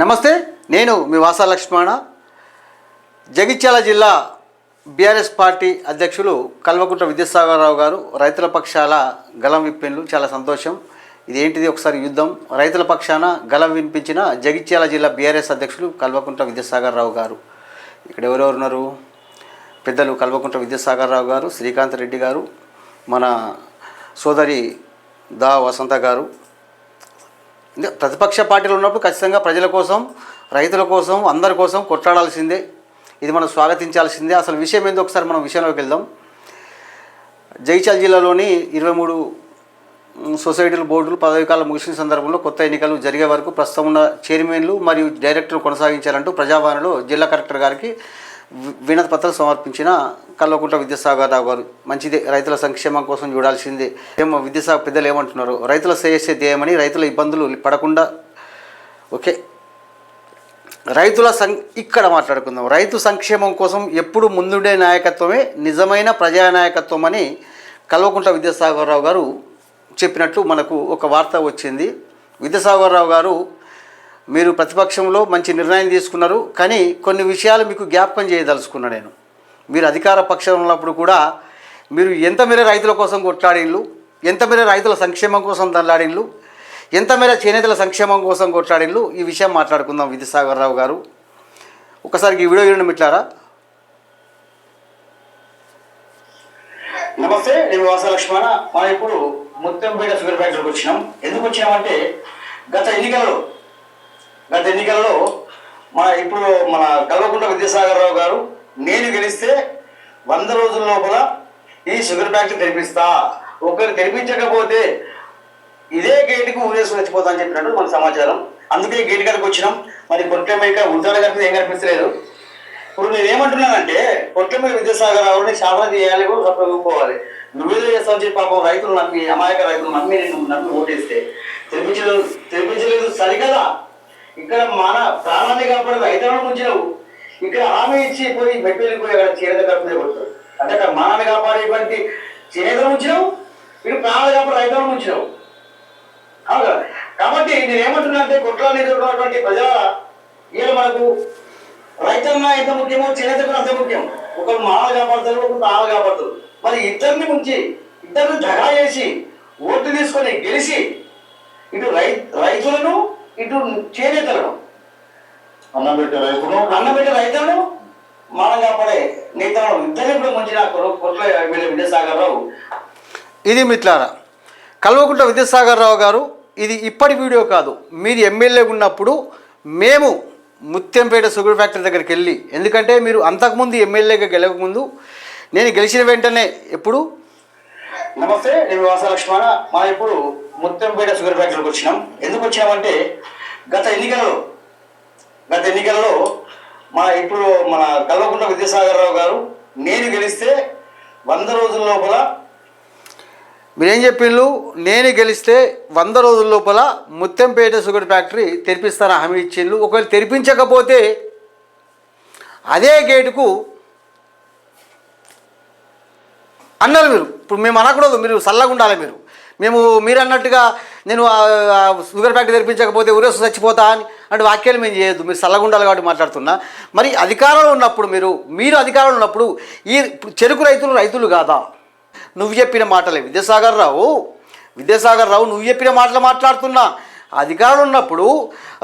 నమస్తే నేను మీ వాసా లక్ష్మణ. జగిత్యాల జిల్లా బీఆర్ఎస్ పార్టీ అధ్యక్షులు కల్వకుంట్ల విద్యాసాగరరావు గారు రైతుల పక్షాల గలం విప్పిన్లు చాలా సంతోషం. ఇదేంటిది ఒకసారి యుద్ధం. రైతుల పక్షాన గలం వినిపించిన జగిత్యాల జిల్లా బీఆర్ఎస్ అధ్యక్షులు కల్వకుంట్ల విద్యాసాగరరావు గారు. ఇక్కడ ఎవరెవరు ఉన్నారు? పెద్దలు కల్వకుంట్ల విద్యాసాగరరావు గారు శ్రీకాంత్ రెడ్డి గారు మన సోదరి దా వసంత గారు ప్రతిపక్ష పార్టీలు ఉన్నప్పుడు ఖచ్చితంగా ప్రజల కోసం రైతుల కోసం అందరి కోసం కొట్లాడాల్సిందే. ఇది మనం స్వాగతించాల్సిందే. అసలు విషయం ఏందో ఒకసారి మనం విషయంలోకి వెళ్దాం. జైచాల్ జిల్లాలోని ఇరవై మూడు సొసైటీల బోర్డులు పదవి కాలం ముగిసిన సందర్భంలో కొత్త ఎన్నికలు జరిగే వరకు ప్రస్తుతం ఉన్న చైర్మన్లు మరియు డైరెక్టర్లు కొనసాగించాలంటూ ప్రజావాణిలో జిల్లా కలెక్టర్ గారికి వినతి పత్రం సమర్పించిన కల్వకుంట్ల విద్యాసాగర్ రావు గారు మంచిదే రైతుల సంక్షేమం కోసం చూడాల్సిందే. ఏమో విద్యాసాగర్ పెద్దలు ఏమంటున్నారు? రైతుల శ్రేయస్సే ధ్యేయమని రైతుల ఇబ్బందులు పడకుండా ఓకే. రైతుల సం ఇక్కడ మాట్లాడుకుందాం. రైతు సంక్షేమం కోసం ఎప్పుడు ముందుండే నాయకత్వమే నిజమైన ప్రజానాయకత్వం అని కల్వకుంట్ల విద్యాసాగరరావు గారు చెప్పినట్లు మనకు ఒక వార్త వచ్చింది. విద్యాసాగరరావు గారు మీరు ప్రతిపక్షంలో మంచి నిర్ణయం తీసుకున్నారు కానీ కొన్ని విషయాలు మీకు జ్ఞాపకం చేయదలుచుకున్నా నేను. మీరు అధికార పక్షంలో ఉన్నప్పుడు కూడా మీరు ఎంత మేర రైతుల కోసం కొట్లాడిళ్ళు ఎంత మేర రైతుల సంక్షేమం కోసం దల్లాడిళ్ళు ఎంత మేర చేనేతల సంక్షేమం కోసం కొట్లాడిళ్ళు ఈ విషయం మాట్లాడుకుందాం విద్యాసాగర్ రావు గారు. ఒకసారి ఈ వీడియో చూడండి మిట్లారా నమస్తే నేను వాసలక్ష్మణ మనం ఇప్పుడు ముత్తంపేట షుగర్ ఫ్యాక్టరీకి వచ్చినాం. ఎందుకు వచ్చినామంటే గత ఎన్నికల్లో గత ఎన్నికలలో మన ఇప్పుడు మన కల్వకుంట విద్యాసాగర్ రావు గారు నేను గెలిస్తే వంద రోజుల లోపల ఈ షుగర్ ఫ్యాక్టరీ తెరిపిస్తా. ఒకరు తెరిపించకపోతే ఇదే గేటుకు ఊరేసుకుని వచ్చిపోతా అని చెప్పినట్టు మన సమాచారం. అందుకే గేట్ కాడికి వచ్చినాం. మరి కొట్టమేక ఉద్యోగ కనిపిస్తే ఏం కనిపించలేదు ఇప్పుడు నేను ఏమంటున్నానంటే కొట్టమేక విద్యాసాగర్ రావుని శాసన చేయాలి కూడా తప్పకపోవాలి నువ్వేదో చేస్తావు చెప్పి పాపం రైతులు నమ్మి అమాయక రైతులు నమ్మి నేను నమ్మి ఓటేస్తే తెరిపించలేదు తెరిపించలేదు సరికదా ఇక్కడ మన ప్రాణాన్ని కాపాడే రైతులను ముంచినవు. ఇక్కడ హామీ ఇచ్చి పోయి మెట్టిపోయి అక్కడ చేనేత కడుపునే కొడతారు. అంటే అక్కడ మానాన్ని కాపాడేటువంటి చేనేత ముంచినావు ఇక్కడ ప్రాణాలు కాపాడు రైతులను ముంచినావు. అవును కాబట్టి నేను ఏమంటున్నా అంటే కుట్రాన్ని ఎదుర్కొన్నటువంటి ప్రజల ఈయన మనకు రైతన్న ఎంత ముఖ్యమో చేనేత కూడా అంత ముఖ్యం. ఒకరు మానలు కాపాడతారు ఒకరు ప్రాణాలు కాపాడతారు. మరి ఇద్దరిని ముంచి ఇద్దరిని దగా చేసి ఓట్లు తీసుకొని గెలిచి ఇటు రై రైతులను ఇటు చేనేతలను. అన్నం పెట్టే రైతులు. అన్నబెట్టే రైతులను మానం కాపాడే నేతలను ఇద్దరిని కూడా ముంచిన కొట్ల విద్యాసాగర్ రావు. ఇది మిట్లారా కల్వకుంట్ల విద్యాసాగర్ రావు గారు ఇది ఇప్పటి వీడియో కాదు. మీరు ఎమ్మెల్యే ఉన్నప్పుడు మేము ముత్యంపేట షుగర్ ఫ్యాక్టరీ దగ్గరికి వెళ్ళి ఎందుకంటే మీరు అంతకుముందు ఎమ్మెల్యేగా గెలవకముందు నేను గెలిచిన వెంటనే ఎప్పుడు నమస్తే నేను వాస లక్ష్మణ. మనం ఇప్పుడు ముత్తంపేట షుగర్ ఫ్యాక్టరీకి వచ్చినాం. ఎందుకు వచ్చినామంటే గత ఎన్నికలలో గత ఎన్నికలలో మన ఇప్పుడు మన కల్వకుంట విద్యాసాగర్ రావు గారు నేను గెలిస్తే వంద రోజుల లోపల మీరేం చెప్పిండ్రు నేను గెలిస్తే వంద రోజుల లోపల ముత్తంపేట షుగర్ ఫ్యాక్టరీ తెరిపిస్తానని హామీ ఇచ్చిండ్రు. ఒకవేళ తెరిపించకపోతే అదే గేటుకు అన్నారు మీరు. ఇప్పుడు మేము అనకూడదు మీరు చల్లగా ఉండాలి మీరు. మేము మీరు అన్నట్టుగా నేను షుగర్ ఫ్యాక్టరీ తెరిపించకపోతే ఊరేసు చచ్చిపోతా అని అంటే వాక్యాలు మేము చేయొద్దు. మీరు చల్లగా ఉండాలి కాబట్టి మాట్లాడుతున్నా. మరి అధికారంలో ఉన్నప్పుడు మీరు మీరు అధికారంలో ఉన్నప్పుడు ఈ చెరుకు రైతులు రైతులు కాదా? నువ్వు చెప్పిన మాటలే. విద్యాసాగర్ రావు విద్యాసాగర్ రావు నువ్వు చెప్పిన మాటలు మాట్లాడుతున్నా. అధికారులు ఉన్నప్పుడు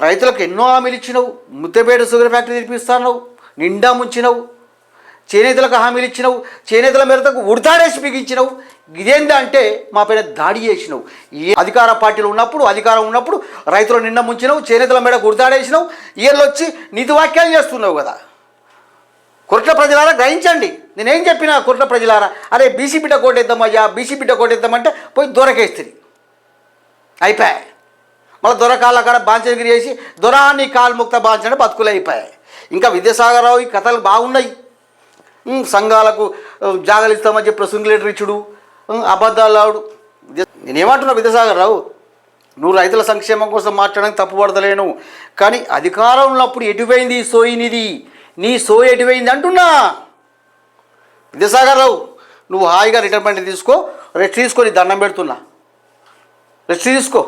రైతులకు ఎన్నో హామీలు ఇచ్చినావు. ముత్తపేట షుగర్ ఫ్యాక్టరీ తెరిపిస్తావు నిండా ముంచినవు. చేనేతలకు హామీలు ఇచ్చినావు చేనేతల మేరకు ఉడతాడేసి బిగించినవు. ఇదేంటి అంటే మా పైన దాడి చేసినావు. ఏ అధికార పార్టీలు ఉన్నప్పుడు అధికారం ఉన్నప్పుడు రైతులు నిన్న ముంచినావు చేనేతల మీద ఉడతాడేసినావు ఈయనలో వచ్చి నీతి వాక్యాలు చేస్తున్నావు కదా. కుట్ల ప్రజలారా గ్రహించండి. నేనేం చెప్పినా కుట్ల ప్రజలారా? అరే బీసీ బిడ్డ కోటేద్దామయ్యా బీసీ బిడ్డ కోటేద్దామంటే పోయి దొరకేస్తుంది అయిపోయాయి. మళ్ళీ దొరకాల కాడ బాంచనగిరి చేసి దొరా నీ కాలు ముక్త బాంచని బతుకులు అయిపోయాయి ఇంకా విద్యాసాగరరావు ఈ కథలు బాగున్నాయి. సంఘాలకు జాగలిస్తామని జాగాలు ఇస్తామని చెప్పి సింగులేటర్ ఇచ్చుడు. ఉమ్, అబద్ధాలు ఆడు నేనేమంటున్నా విద్యాసాగరరావు నువ్వు రైతుల సంక్షేమం కోసం మాట్లాడడానికి తప్పుపడతలేను కానీ అధికారం ఉన్నప్పుడు ఎటువైంది ఈ నీ సోయి ఎటువైంది అంటున్నా. విద్యాసాగర్ రావు నువ్వు హాయిగా రిటైర్మెంట్ తీసుకో రెస్ట్ తీసుకొని దండం పెడుతున్నా. రెస్ట్ తీసుకో.